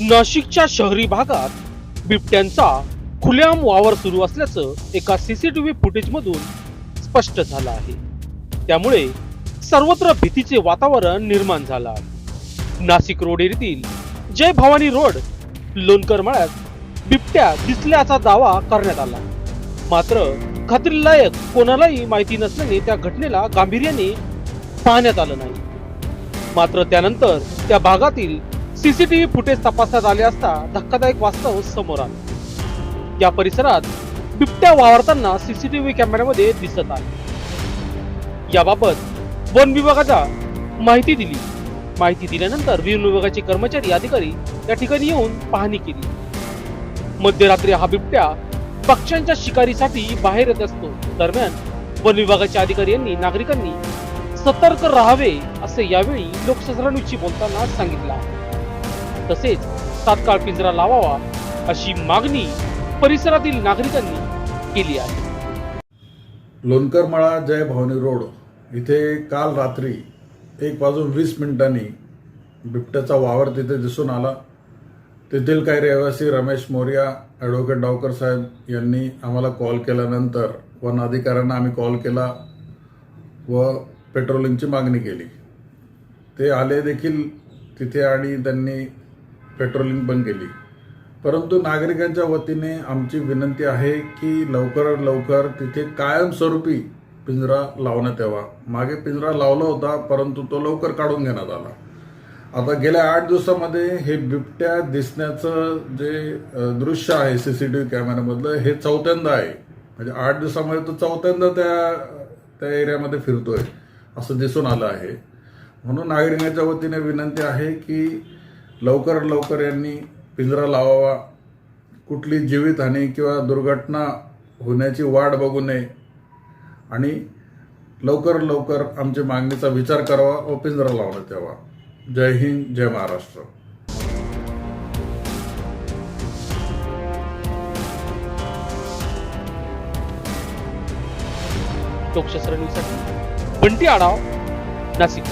नाशिकच्या शहरी भागात बिबट्यांचा खुलेआम वावर सुरू असल्याचं एका सीसीटीव्ही फुटेजमधून स्पष्ट झालं आहे. त्यामुळे सर्वत्र भीतीचे वातावरण निर्माण झालं आहे. नाशिक रोड येथील जय भवानी रोड लोणकर मळ्यात बिबट्या दिसल्याचा दावा करण्यात आला. मात्र खात्रीलायक कोणालाही माहिती नसल्याने त्या घटनेला गांभीर्याने पाहण्यात आलं नाही. मात्र त्यानंतर त्या भागातील सीसीटीव्ही फुटेज तपासण्यात आले असता धक्कादायक वास्तव समोर आलं. या परिसरात बिबट्या वावरताना सीसीटीव्ही कॅमेऱ्यामध्ये दिसत आहे. याबाबत वन विभागाचा माहिती दिली. माहिती दिल्यानंतर वन विभागाचे कर्मचारी अधिकारी या ठिकाणी येऊन पाहणी केली. मध्यरात्री हा बिबट्या पक्ष्यांच्या शिकारीसाठी बाहेर येत असतो. दरम्यान वन विभागाच्या अधिकारी यांनी नागरिकांनी सतर्क राहावे असे यावेळी लोकशास्त्रांविषयी बोलताना सांगितलं आहे. तसेच तात्काळ पिंजरा लावावा अशी मागणी परिसरातील नागरिकांनी केली आहे. लोणकरमळा जय भवानी रोड इथे काल रात्री एक वाजून वीस मिनिटांनी बिबट्याचा वावर तिथे दिसून आला. तेथील काही रहिवासी रमेश मोर्या ॲडव्होकेट डावकर साहेब यांनी आम्हाला कॉल केल्यानंतर वन अधिकाऱ्यांना आम्ही कॉल केला व पेट्रोलिंगची मागणी केली. ते आले देखील तिथे आणि त्यांनी पेट्रोलिंग पण केली. परंतु नागरिकांच्या वतीने आमची विनंती आहे की लवकरात लवकर तिथे कायमस्वरूपी पिंजरा लावण्यात यावा. मागे पिंजरा लावला होता परंतु तो लवकर काढून घेण्यात आला. आता गेल्या आठ दिवसामध्ये हे बिबट्या दिसण्याचं जे दृश्य आहे सी सी टी व्ही कॅमेऱ्यामधलं हे चौथ्यांदा आहे. म्हणजे आठ दिवसामध्ये तो चौथ्यांदा त्या त्या एरियामध्ये फिरतोय असं दिसून आलं आहे. म्हणून नागरिकांच्या वतीने विनंती आहे की लवकर लवकर यांनी पिंजरा लावावा. कुठली जीवितहानी किंवा दुर्घटना होण्याची वाट बघू नये. आणि लवकर लवकर आमच्या मागणीचा विचार करावा व पिंजरा लावण्यात यावा. जय हिंद जय महाराष्ट्र. लोकशास्त्र न्यूजसाठी बंटी आढाव नाशिक